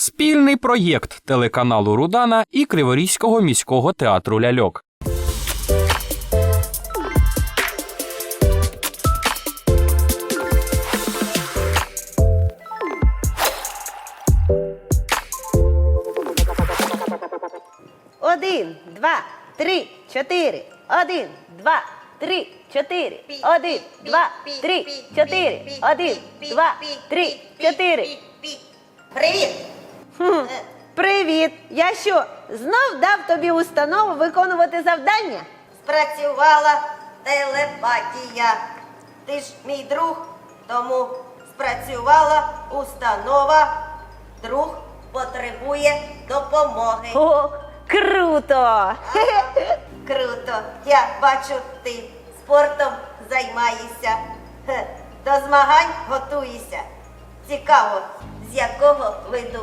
Спільний проєкт телеканалу Рудана і Криворізького міського театру ляльок. Один, два, три, чотири. Один, два, три, чотири. Один, два, три, чотири. Один, два, три, чотири. Привіт! Хм, Привіт! Я що, знов дав тобі установу виконувати завдання? Спрацювала телепатія. Ти ж мій друг, тому спрацювала установа. Друг потребує допомоги. О, круто! Круто. Я бачу, ти спортом займаєшся. Хе, До змагань готуєшся. Цікаво, з якого виду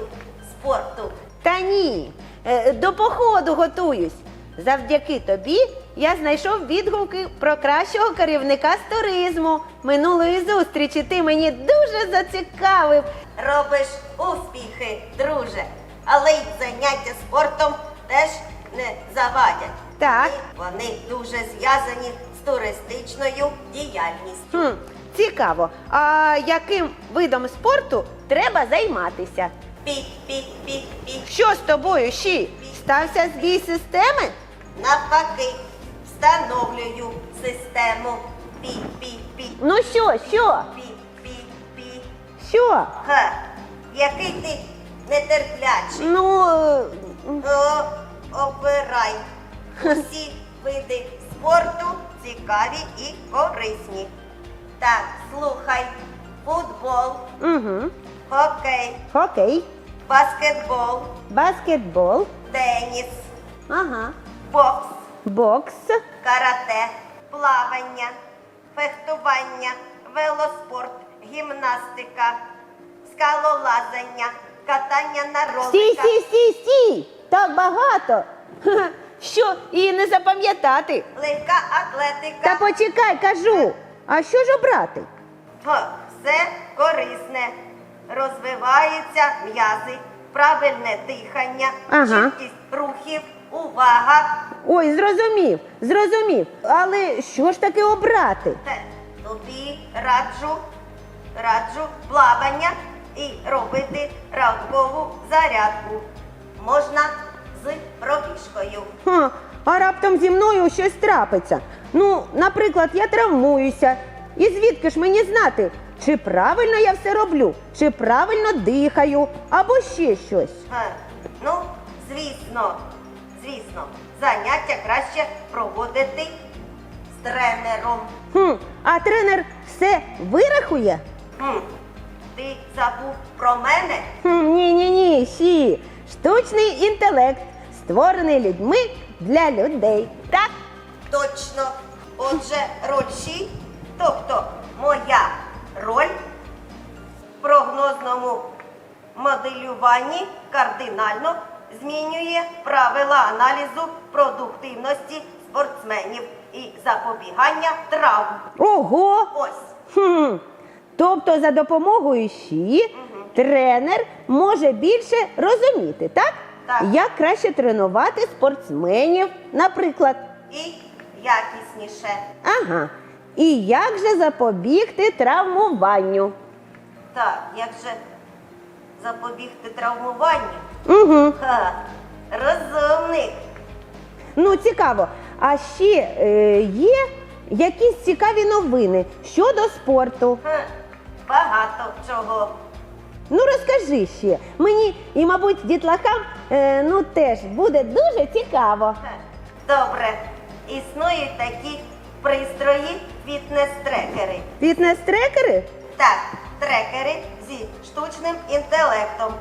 спорту. Та ні, е, до походу готуюсь. Завдяки тобі я знайшов відгуки про кращого керівника з туризму. Минулої зустрічі ти мені дуже зацікавив. Робиш успіхи, друже, але й заняття спортом теж не завадять. Так. І Вони дуже зв'язані з туристичною діяльністю. Хм, цікаво. А яким видом спорту треба займатися? Пі-пі-пі-пі. Що з тобою ще? Стався збій системи? Навпаки, встановлюю систему. Пі-пі-пі. Ну що, що? Пі-пі-пі. Що? Ха, який ти нетерплячий. Ну, е, О, обирай. Усі види спорту цікаві і корисні. Так, слухай, футбол, угу. хокей, Хокей, баскетбол, баскетбол, теніс, ага, бокс, бокс, карате, плавання, фехтування, велоспорт, гімнастика, скалолазання, катання на роликах. стій, стій, стій! Так багато. Ха-ха. Що і не запам'ятати. Легка атлетика. Та почекай, кажу. А що ж обрати? Все корисне. Розвиваються м'язи, правильне дихання, Ага. чіткість рухів, увага. Ой, зрозумів, зрозумів. Але що ж таки обрати? Те, тобі раджу, раджу плавання і робити ранкову зарядку. Можна з пробіжкою. Ха, а раптом зі мною щось трапиться. Ну, наприклад, я травмуюся. І звідки ж мені знати, чи правильно я все роблю, чи правильно дихаю, або ще щось. Га, Ну, звісно, звісно, заняття краще проводити з тренером. Хм, а тренер все вирахує? Хм, ти забув про мене? Хм, ні, ні, ні, сі. Штучний інтелект, створений людьми для людей. Так? Точно. Отже, роль ші, тобто моя роль в прогнозному моделюванні кардинально змінює правила аналізу продуктивності спортсменів і запобігання травм. Ого! Ось. Хм. Тобто за допомогою ЩІ тренер може більше розуміти, так? Так. Як краще тренувати спортсменів, наприклад. І якісніше. Ага. І як же запобігти травмуванню? Так, як же запобігти травмуванню? Угу. Ха, розумник. Ну, цікаво. А ще е, є якісь цікаві новини щодо спорту. Ха, багато чого. Ну, розкажи ще. Мені і, мабуть, дітлахам е, ну, теж буде дуже цікаво. Ха, Добре. Існують такі пристрої фітнес-трекери. Фітнес-трекери? Так, трекери зі штучним інтелектом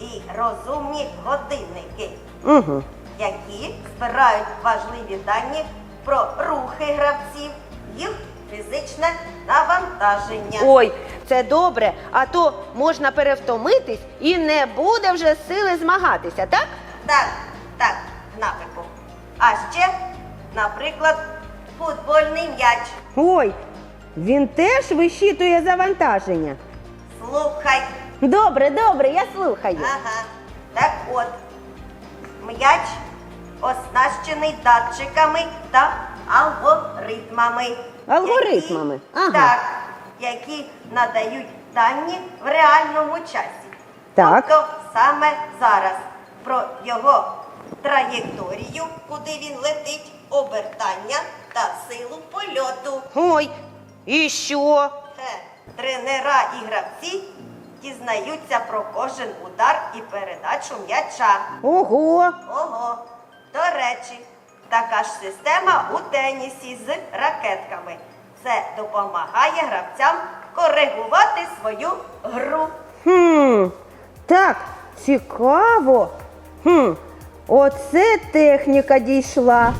і розумні годинники, Угу. які збирають важливі дані про рухи гравців, їх фізичне навантаження. Ой, це добре, а то можна перевтомитись і не буде вже сили змагатися, так? Так, так, Гнапику. А ще, наприклад, футбольний м'яч. Ой, він теж вищитує завантаження. Слухай. Добре, добре, я слухаю. Ага. Так от, м'яч оснащений датчиками та алгоритмами. Алгоритмами, Які, ага. Так, які надають дані в реальному часі. Так. Тобто саме зараз про його траєкторію, куди він летить, обертання та силу польоту. Ой, і що? Е, Тренера і гравці дізнаються про кожен удар і передачу м'яча. Ого! Ого, до речі, така ж система у тенісі з ракетками. Це допомагає гравцям коригувати свою гру. Хм, так, цікаво. Хм, оце техніка дійшла.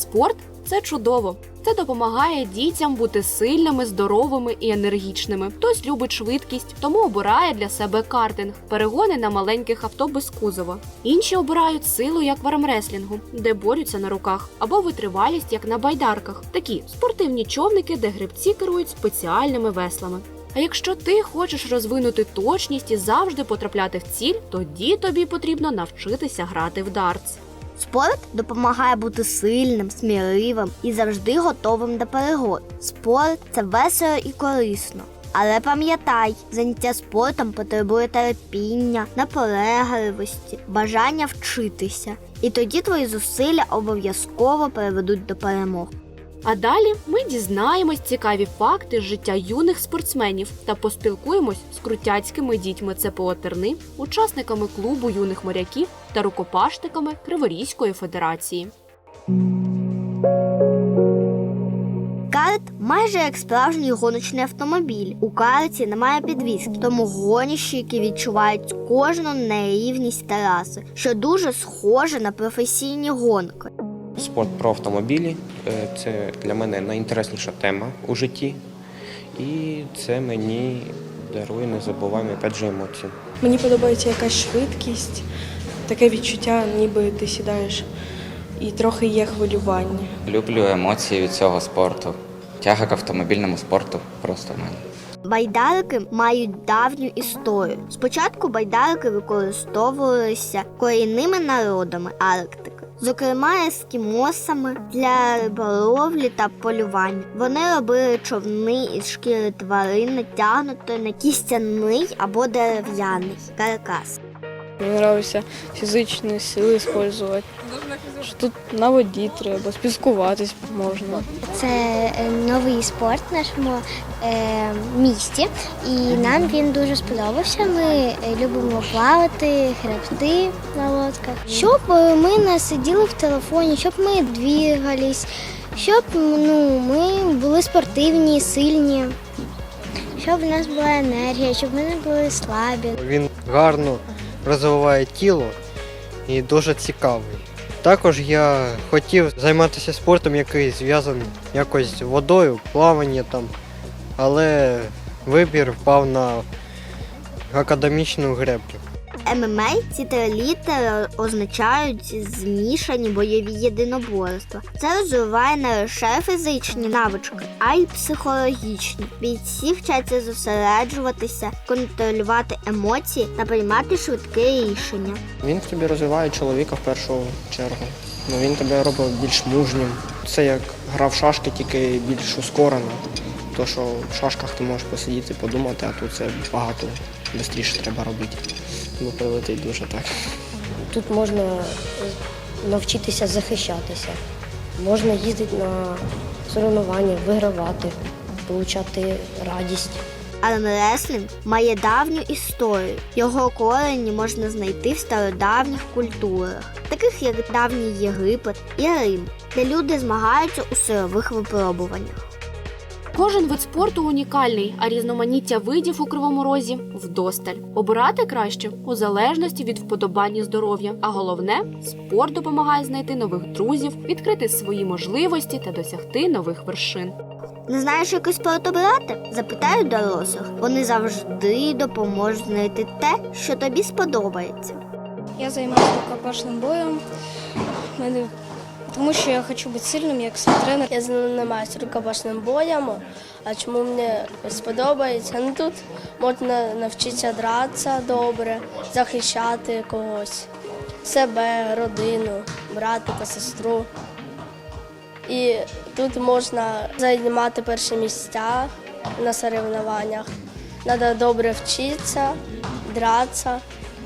Спорт це чудово. Це допомагає дітям бути сильними, здоровими і енергічними. Хтось любить швидкість, тому обирає для себе картинг, перегони на маленьких авто без кузова. Інші обирають силу, як в армреслінгу, де борються на руках, або витривалість, як на байдарках. Такі спортивні човники, де гребці керують спеціальними веслами. А якщо ти хочеш розвинути точність і завжди потрапляти в ціль, тоді тобі потрібно навчитися грати в дартс. Спорт допомагає бути сильним, сміливим і завжди готовим до перегод. Спорт це весело і корисно. Але пам'ятай, заняття спортом потребує терпіння, наполегливості, бажання вчитися. І тоді твої зусилля обов'язково приведуть до перемог. А далі ми дізнаємось цікаві факти з життя юних спортсменів та поспілкуємось з крутяцькими дітьми ЦПО Терни, учасниками клубу юних моряків та рукопашниками Криворізької федерації. Карт майже як справжній гоночний автомобіль. У карті немає підвіски, тому гонщики відчувають кожну нерівність траси, що дуже схоже на професійні гонки. Спорт про автомобілі е, це для мене найінтересніша тема у житті, і це мені дарує незабуваємо опять же емоції. Мені подобається якась швидкість, таке відчуття, ніби ти сідаєш, і трохи є хвилювання. Люблю емоції від цього спорту. Тяга к автомобільному спорту просто в мене. Байдарки мають давню історію. Спочатку байдарки використовувалися корінними народами Арктики, зокрема ескімосами для риболовлі та полювання. Вони робили човни із шкіри тварин, натягнутої на кістяний або дерев'яний каркас. Мені подобається фізичні сили використовувати. Що Тут на воді треба, спілкуватись можна. Це е, новий спорт в нашому е, місті, і нам він дуже сподобався. Ми е, любимо плавати, гребти на лодках. Щоб ми не сиділи в телефоні, щоб ми двігались, щоб ну, ми були спортивні, сильні, щоб в нас була енергія, щоб ми не були слабі. Він гарно розвиває тіло і дуже цікавий. Також я хотів займатися спортом, який зв'язаний якось з водою, плавання там, але вибір впав на академічну греблю. ММА ці три літери означають змішані бойові єдиноборства. Це розвиває не лише фізичні навички, а й психологічні. Бійці вчаться зосереджуватися, контролювати емоції та приймати швидкі рішення. Він в тобі розвиває чоловіка в першу чергу. Ну, він тебе робить більш мужнім. Це як гра в шашки, тільки більш ускорена. То, що в шашках ти можеш посидіти, подумати, а тут це багато швидше треба робити. Бо прилетить дуже так. Тут можна е, навчитися захищатися, можна їздити на соревнування, вигравати, отримати радість. Армреслінг має давню історію. Його корені можна знайти в стародавніх культурах, таких як давній Єгипет і Рим, де люди змагаються у силових випробуваннях. Кожен вид спорту унікальний, а різноманіття видів у кривому розі вдосталь. Обирати краще у залежності від вподобань і здоров'я. А головне, спорт допомагає знайти нових друзів, відкрити свої можливості та досягти нових вершин. Не знаєш, який спорт обирати? Запитай у дорослих. Вони завжди допоможуть знайти те, що тобі сподобається. Я займаюся рукопашним боєм. У мене Тому що я хочу бути сильним, як свій тренер. Я займаюся рукопашним боєм. А чому мені сподобається? Ну тут можна навчитися дратися добре, захищати когось, себе, родину, братика, сестру. І тут можна займати перші місця на соревнованнях. Треба добре вчитися, дратися,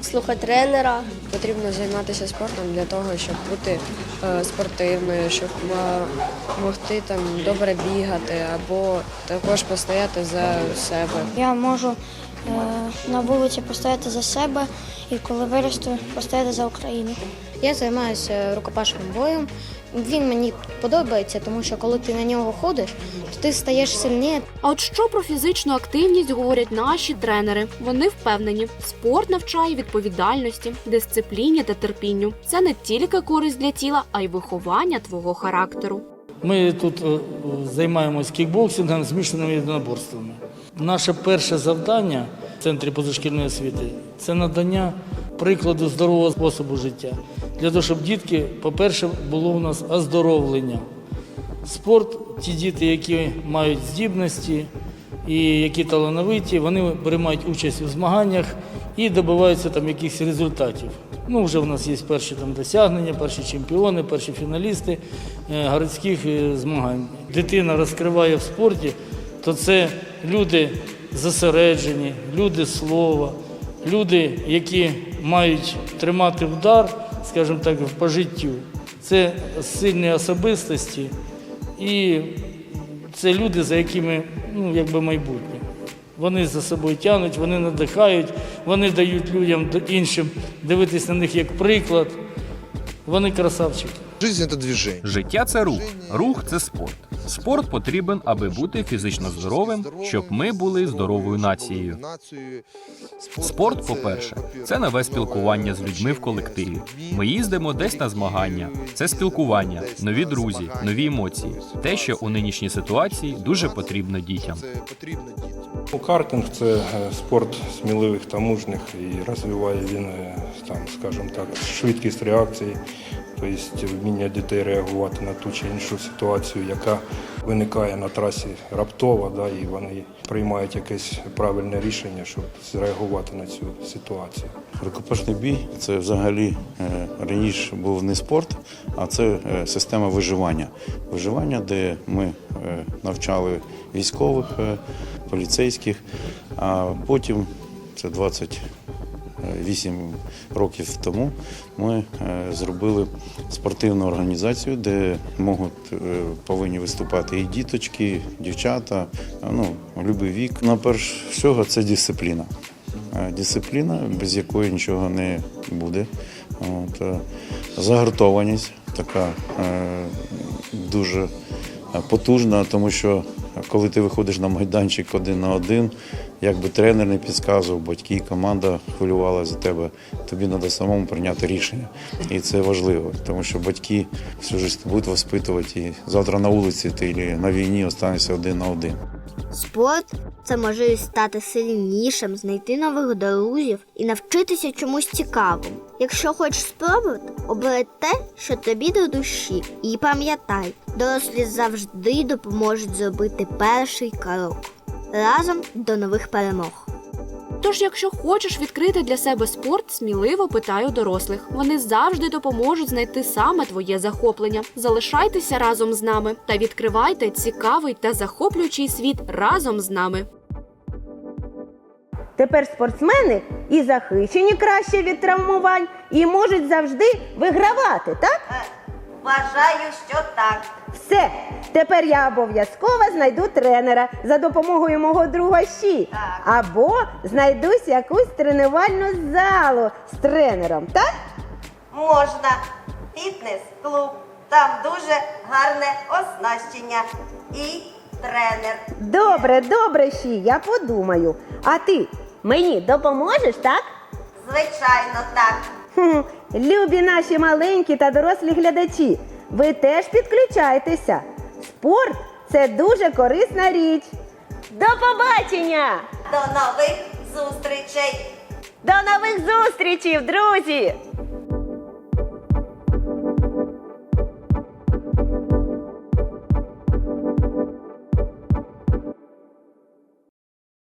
слухати тренера. Потрібно займатися спортом для того, щоб бути е, спортивною, щоб е, могти там добре бігати або також постояти за себе. Я можу е, на вулиці постояти за себе і коли виросту, постояти за Україну. Я займаюся рукопашним боєм. Він мені подобається, тому що коли ти на нього ходиш, то ти стаєш сильніше. А от що про фізичну активність говорять наші тренери? Вони впевнені, спорт навчає відповідальності, дисципліні та терпінню. Це не тільки користь для тіла, а й виховання твого характеру. Ми тут е, займаємось кікбоксингом, змішаними єдиноборствами. Наше перше завдання центрі позашкільної освіти це надання прикладу здорового способу життя. Для того, щоб дітки, по-перше, було у нас оздоровлення. Спорт, ті діти, які мають здібності і які талановиті, вони приймають участь у змаганнях і добиваються там якихось результатів. Ну, вже в нас є перші там досягнення, перші чемпіони, перші фіналісти е, городських е, змагань. Дитина розкриває в спорті, то це люди зосереджені, люди слова, люди, які мають тримати удар, скажімо так, по життю. Це сильні особистості і це люди, за якими ну, якби майбутнє. Вони за собою тягнуть, вони надихають, вони дають людям іншим дивитись на них як приклад. Вони красавчики. Жизнь это движение. Життя це рух, рух це спорт. Спорт потрібен, аби бути фізично здоровим, щоб ми були здоровою нацією. Спорт, по-перше, це нове спілкування з людьми в колективі. Ми їздимо десь на змагання. Це спілкування, нові друзі, нові емоції. Те, що у нинішній ситуації дуже потрібно дітям. Це Картинг це е, спорт сміливих та мужніх і розвиває він, е, там, скажімо так, швидкість реакції, тобто вміння дітей реагувати на ту чи іншу ситуацію, яка виникає на трасі раптово, да, і вони приймають якесь правильне рішення, щоб зреагувати на цю ситуацію. Рукопашний бій це взагалі е, раніше був не спорт, а це е, система виживання. Виживання, де ми е, навчали військових, поліцейських, а потім це 28 років тому ми е, зробили спортивну організацію, де можуть е, повинні виступати і діточки, дівчата, ну, будь-який вік. Найперш всього це дисципліна. Е, Дисципліна, без якої нічого не буде. От, загартованість така дуже потужна, тому що коли ти виходиш на майданчик один на один, як би тренер не підказував, батьки, команда хвилювала за тебе, тобі треба самому прийняти рішення. І це важливо, тому що батьки всю життя будуть воспитувати, і завтра на вулиці ти або на війні останешся один на один. Спорт це можливість стати сильнішим, знайти нових друзів і навчитися чомусь цікавому. Якщо хочеш спробувати, обери те, що тобі до душі, і пам'ятай, дорослі завжди допоможуть зробити перший крок. Разом до нових перемог. Тож, якщо хочеш відкрити для себе спорт, сміливо питай у дорослих. Вони завжди допоможуть знайти саме твоє захоплення. Залишайтеся разом з нами та відкривайте цікавий та захоплюючий світ разом з нами. Тепер спортсмени і захищені краще від травмувань, і можуть завжди вигравати, так? Е, Вважаю, що так. Все, тепер я обов'язково знайду тренера за допомогою мого друга Щі. Або знайдусь якусь тренувальну залу з тренером, так? Можна. Фітнес-клуб. Там дуже гарне оснащення. І тренер. Добре, добре, Щі, я подумаю. А ти мені допоможеш, так? Звичайно, так. Хм, любі наші маленькі та дорослі глядачі, ви теж підключайтеся. Спорт це дуже корисна річ. До побачення! До нових зустрічей! До нових зустрічей, друзі!